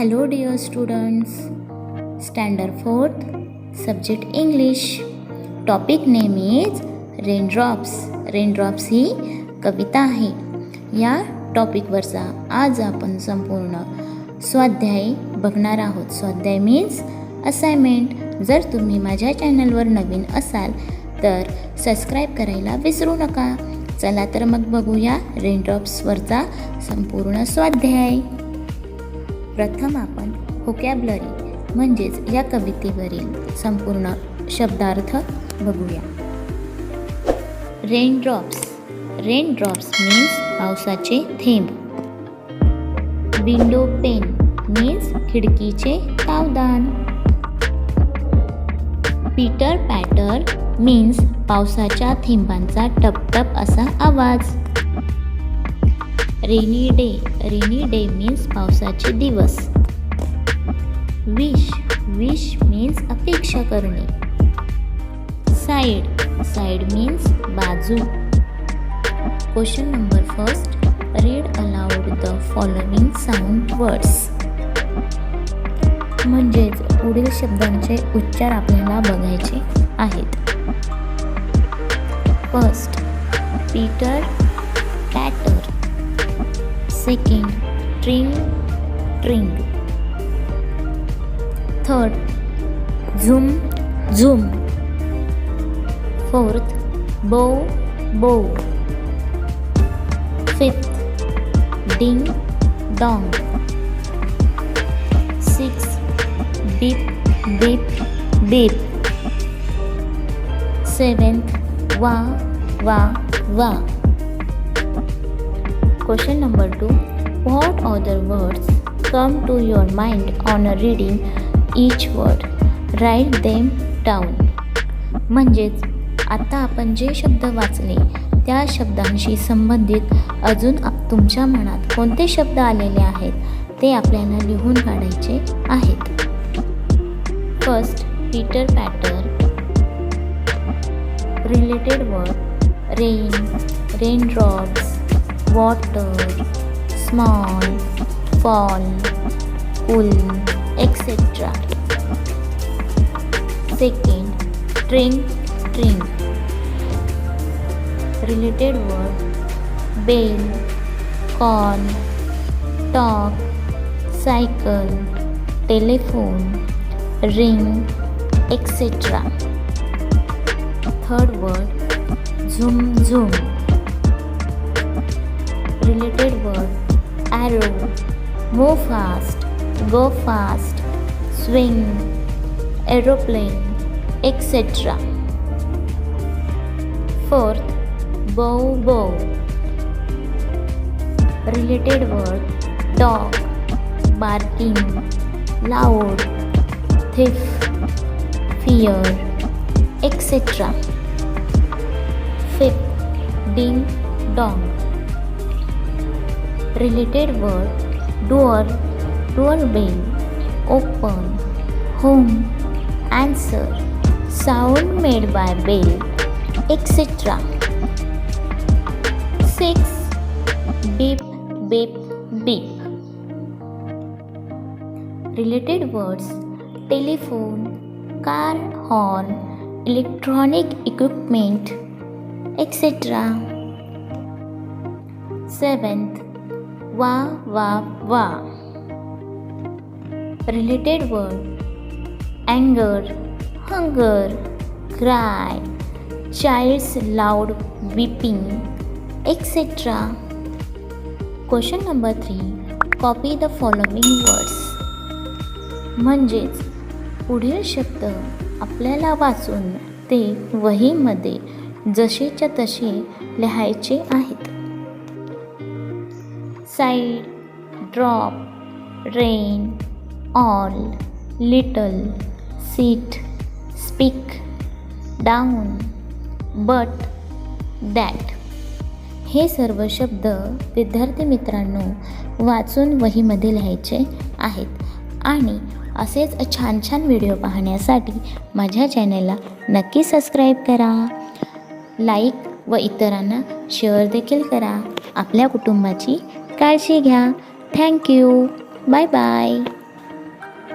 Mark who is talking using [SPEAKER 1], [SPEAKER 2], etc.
[SPEAKER 1] Hello, dear students. Standard 4th, subject English. Topic name is Raindrops. Raindrops ही कविता आहे या टॉपिकवरचा आज आपण संपूर्ण स्वाध्याय बघणार आहोत स्वाध्याय मीन्स असाइनमेंट जर तुम्ही माझ्या चॅनलवर नवीन असाल तर सबस्क्राईब करायला विसरू नका चला तर मग बघूया रेनड्रॉप्सवरचा संपूर्ण स्वाध्याय प्रथम आपण होकॅबलरी म्हणजेच या कवितेवरील संपूर्ण शब्दार्थ बघूया. रेनड्रॉप्स रेनड्रॉप्स मीन्स पावसाचे थेंब. विंडो पेन मीन्स खिडकीचे तावदान पीटर पॅटर मीन्स पावसाच्या थेंबांचा टपटप असा आवाज. Rainy day rainy day means पावसाचे दिवस. विश विश मीन्स अपेक्षा करणे. साईड साईड मीन्स बाजू. Question number first read aloud the following sound words म्हणजेच पुढील शब्दांचे उच्चार आपल्याला बघायचे आहेत. First pitter patter Second, ring, ring. Third, zoom, zoom. Fourth, bow, bow. Fifth, ding, dong. Sixth, beep, beep, beep. Seventh, wah, wah, wah. Question number 2 What other words come to your mind on a reading each word? Write them down. म्हणजेच आता आपण जे शब्द वाचले त्या शब्दांशी संबंधित अजून तुमच्या मनात कोणते शब्द आलेले आहेत ते आपल्याला लिहून काढायचे आहेत first pitter patter related word rain raindrops water, small, fall, pull, etc. Second, drink, drink. Related word bell, call, talk, cycle, telephone, ring, etc. Third word zoom, zoom related word. Arrow. Move fast. Go fast. Swing. Aeroplane etc. Fourth bow bow. Related word dog. Barking. Loud. Thief. Fear etc fifth ding dong related word door doorbell open home answer sound made by bell etc 6 beep beep beep. Related words telephone car horn electronic equipment etc 7th वा वा वा. Related word अँगर hunger cry child's loud weeping etcetera question number three copy the following words म्हणजेच पुढील शब्द आपल्याला वाचून ते वहीमध्ये जसेच्या तसे लिहायचे आहेत. Side drop rain all little seat speak down but that. हे सर्व शब्द विद्यार्थी मित्रांनो वाचून वहीमध्ये लिहायचे आहेत. आणि असेच छान छान व्हिडिओ पाहण्यासाठी माझ्या चॅनलला नक्की सबस्क्राईब करा. लाईक व इतरांना शेअर देखील करा. आपल्या कुटुंबाची काळजी घ्या. Thank you bye bye